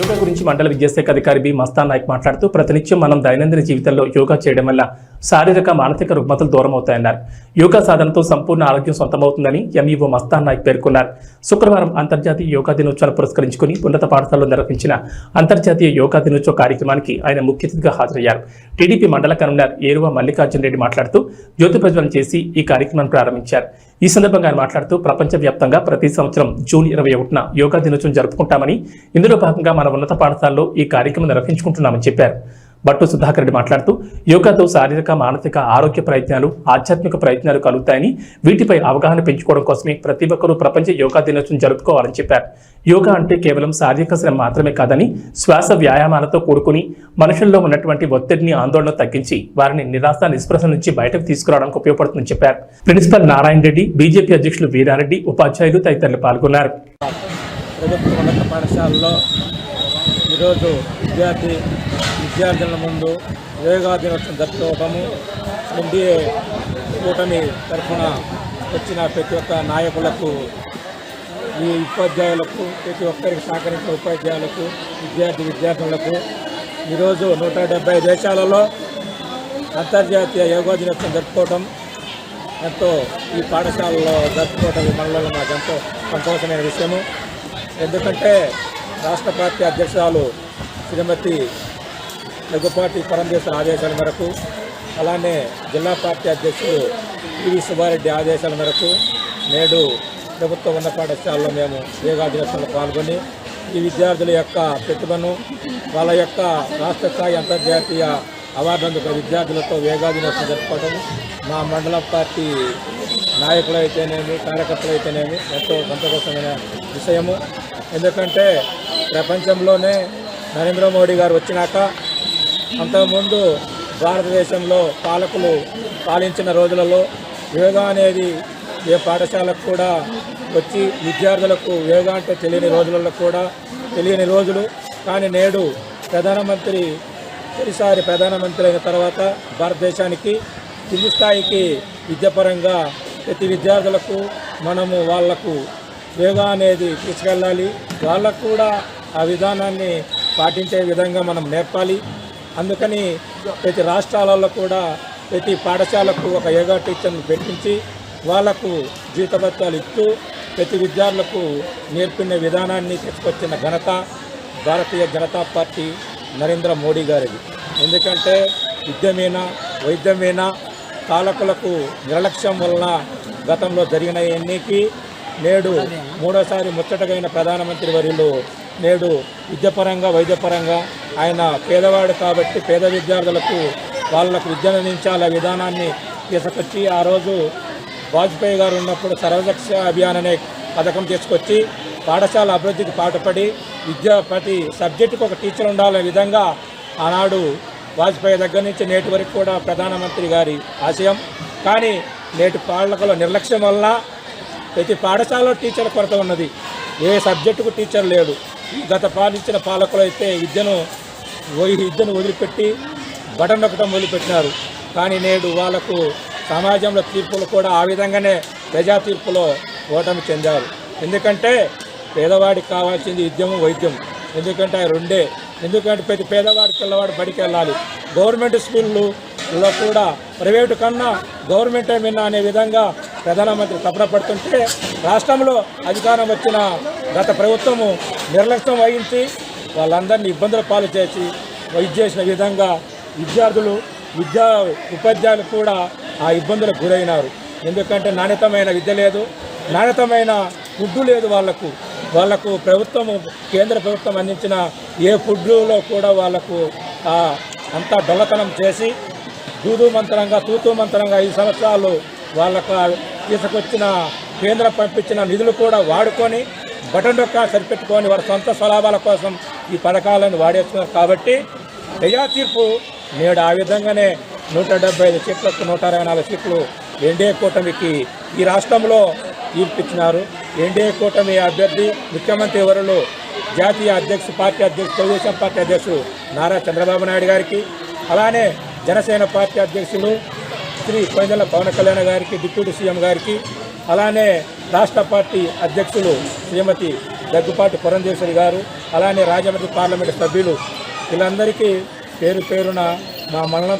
యోగా గురించి మండల విద్యాశాఖ అధికారి బి. మస్తాన్ నాయక్ మాట్లాడుతూ ప్రతినిత్యం మనం దైనందిన జీవితంలో యోగా చేయడం వల్ల శారీరక మానసిక రుగ్మతలు దూరం అవుతాయన్నారు యోగా సాధనతో సంపూర్ణ ఆరోగ్యం సొంతమవుతుందని ఎంఈఓ మస్తాన్ నాయక్ పేర్కొన్నారు. శుక్రవారం అంతర్జాతీయ యోగా దినోత్సవాన్ని పురస్కరించుకుని ఉన్నత పాఠశాలలో నిర్వహించిన అంతర్జాతీయ యోగా దినోత్సవ కార్యక్రమానికి ఆయన ముఖ్య అతిథిగా హాజరయ్యారు. టీడీపీ మండల కన్వీనర్ ఏరువ మల్లికార్జున రెడ్డి మాట్లాడుతూ జ్యోతి ప్రజ్వలన చేసి ఈ కార్యక్రమాన్ని ప్రారంభించారు. ఈ సందర్భంగా ఆయన మాట్లాడుతూ ప్రపంచవ్యాప్తంగా ప్రతి సంవత్సరం జూన్ ఇరవై ఒకటిన యోగా దినోత్సవం జరుపుకుంటామని. ఇందులో భాగంగా మన ఉన్నత పాఠశాలలో ఈ కార్యక్రమం నిర్వహించుకుంటున్నామని చెప్పారు. బట్టు సుధాకర్ రెడ్డి మాట్లాడుతూ యోగాతో శారీరక మానసిక ఆరోగ్య ప్రయత్నాలు ఆధ్యాత్మిక ప్రయత్నాలు కలుగుతాయని వీటిపై అవగాహన పెంచుకోవడం కోసమే ప్రతి ఒక్కరూ ప్రపంచ యోగా దినోత్సవం జరుపుకోవాలని చెప్పారు. యోగా అంటే కేవలం శారీరక శ్రమ మాత్రమే కాదని శ్వాస వ్యాయామాలతో కూడుకుని మనుషుల్లో ఉన్నటువంటి ఒత్తిడిని ఆందోళన తగ్గించి వారిని నిరాశ నిస్పృశ నుంచి బయటకు తీసుకురావడానికి ఉపయోగపడుతుందని చెప్పారు. ప్రిన్సిపల్ నారాయణ రెడ్డి బీజేపీ అధ్యక్షులు వీరారెడ్డి ఉపాధ్యాయులు తదితరులు పాల్గొన్నారు. ప్రభుత్వ ఉన్నత పాఠశాలలో ఈరోజు విద్యార్థి విద్యార్థుల ముందు యోగా దినోత్సవం జరుపుకోవటము ఎన్డీఏ కూటమి తరఫున వచ్చిన ప్రతి ఒక్క నాయకులకు ఈ ఉపాధ్యాయులకు ప్రతి ఒక్కరికి సహకరించిన ఉపాధ్యాయులకు విద్యార్థి విద్యార్థులకు ఈరోజు నూట డెబ్బై దేశాలలో అంతర్జాతీయ యోగా దినోత్సవం జరుపుకోవటం ఎంతో ఈ పాఠశాలలో జరుపుకోవటం ఈ మండలంలో మాకు ఎంతో సంతోషమైన విషయము. ఎందుకంటే రాష్ట్ర పార్టీ అధ్యక్షురాలు శ్రీమతి లఘుపాటి చేసిన ఆదేశాల మేరకు అలానే జిల్లా పార్టీ అధ్యక్షుడు పివి సుబ్బారెడ్డి ఆదేశాల మేరకు నేడు ప్రభుత్వ ఉన్నత పాఠశాలలో మేము యోగా పాల్గొని ఈ విద్యార్థుల యొక్క ప్రతిభను వాళ్ళ యొక్క రాష్ట్ర స్థాయి అంతర్జాతీయ అవార్డు అందుకున్న విద్యార్థులతో యోగాదినోత్సవం జరుపుకోవడం మా మండల పార్టీ నాయకులు అయితేనేమి కార్యకర్తలు అయితేనేమి ఎంతో సంతోషమైన విషయము. ఎందుకంటే ప్రపంచంలోనే నరేంద్ర మోడీ గారు వచ్చినాక అంతకుముందు భారతదేశంలో పాలకులు పాలించిన రోజులలో యోగా అనేది ఏ పాఠశాలకు కూడా వచ్చి విద్యార్థులకు యోగా అంటే తెలియని రోజులలో కూడా తెలియని రోజులు. కానీ నేడు ప్రధానమంత్రి తొలిసారి ప్రధానమంత్రి అయిన తర్వాత భారతదేశానికి కింది స్థాయికి విద్యాపరంగా ప్రతి విద్యార్థులకు మనము వాళ్ళకు యోగా అనేది తీసుకెళ్ళాలి. వాళ్ళకు కూడా ఆ విధానాన్ని పాటించే విధంగా మనం నేర్పాలి. అందుకని ప్రతి రాష్ట్రాలలో కూడా ప్రతి పాఠశాలకు ఒక యోగా టీచర్ను పెట్టించి వాళ్ళకు జీతభత్యాలు ఇస్తూ ప్రతి విద్యార్థులకు నేర్పిన విధానాన్ని తీసుకొచ్చిన ఘనత భారతీయ జనతా పార్టీ నరేంద్ర మోడీ గారిది. ఎందుకంటే విద్యమైన వైద్యమైన పాలకులకు నిర్లక్ష్యం వలన గతంలో జరిగిన ఎన్నికి నేడు మూడోసారి ముచ్చటగైన ప్రధానమంత్రి వర్యులు నేడు విద్యపరంగా వైద్యపరంగా ఆయన పేదవాడు కాబట్టి పేద విద్యార్థులకు వాళ్ళకు విద్యను అందించాల విధానాన్ని తీసుకొచ్చి ఆ రోజు వాజ్పేయి గారు ఉన్నప్పుడు సర్వశిక్ష అభియాన్ అనే పథకం తీసుకొచ్చి పాఠశాల అభివృద్ధికి పాటుపడి విద్య ప్రతి సబ్జెక్టుకు ఒక టీచర్ ఉండాలనే విధంగా ఆనాడు వాజ్పేయి దగ్గర నుంచి నేటి వరకు కూడా ప్రధానమంత్రి గారి ఆశయం. కానీ నేటి పాలకుల నిర్లక్ష్యం వల్ల ప్రతి పాఠశాలలో టీచర్ కొరత ఉన్నది. ఏ సబ్జెక్టుకు టీచర్ లేడు. గత పాలించిన పాలకులు అయితే విద్యను విద్యను వదిలిపెట్టి బటన్ నొక్కడం వదిలిపెట్టినారు కానీ నేడు వాళ్ళకు సమాజంలో తీర్పులు కూడా ఆ విధంగానే ప్రజా తీర్పులో ఓటమి చెందారు. ఎందుకంటే పేదవాడికి కావాల్సింది విద్యము వైద్యం ఎందుకంటే ఆ రెండే. ఎందుకంటే ప్రతి పేదవాడి పిల్లవాడు బడికి వెళ్ళాలి. గవర్నమెంట్ స్కూళ్ళలో కూడా ప్రైవేటు కన్నా గవర్నమెంటే విన్నా అనే విధంగా ప్రధానమంత్రి తపన పడుతుంటే రాష్ట్రంలో అధికారం వచ్చిన గత ప్రభుత్వము నిర్లక్ష్యం వహించి వాళ్ళందరినీ ఇబ్బందుల పాలు చేసి వైద్య చేసిన విధంగా విద్యార్థులు విద్యా ఉపాధ్యాయులు కూడా ఆ ఇబ్బందులకు గురైనారు. ఎందుకంటే నాణ్యతమైన విద్య లేదు నాణ్యతమైన ఫుడ్ లేదు వాళ్ళకు వాళ్ళకు ప్రభుత్వము కేంద్ర ప్రభుత్వం అందించిన ఏ ఫుడ్లో కూడా వాళ్ళకు అంతా డొల్లతనం చేసి దూదు మంత్రంగా తూతూ మంత్రంగా ఐదు సంవత్సరాలు వాళ్ళకు తీసుకొచ్చిన కేంద్రం పంపించిన నిధులు కూడా వాడుకొని బటన్ డొక్క సరిపెట్టుకొని వారి సొంత స్వలాభాల కోసం ఈ పథకాలను వాడేస్తున్నారు. కాబట్టి ప్రజా తీర్పు నేడు ఆ విధంగానే నూట డెబ్బై ఐదు సీట్లకు నూట అరవై నాలుగు సీట్లు ఎన్డీఏ కూటమికి ఈ రాష్ట్రంలో తీర్పిచ్చినారు. ఎన్డీఏ కూటమి అభ్యర్థి ముఖ్యమంత్రి వరులు జాతీయ అధ్యక్షుడు పార్టీ అధ్యక్షుడు తెలుగుదేశం పార్టీ అధ్యక్షుడు నారా చంద్రబాబు నాయుడు గారికి అలానే జనసేన పార్టీ అధ్యక్షులు శ్రీ కొండల పవన్ కళ్యాణ్ గారికి డిప్యూటీ సీఎం గారికి అలానే రాష్ట్ర పార్టీ అధ్యక్షులు శ్రీమతి దగ్గుపాటి పురంధేశ్వరి గారు అలానే రాజమండ్రి పార్లమెంటు సభ్యులు. వీళ్ళందరికీ పేరు పేరున మా మరణం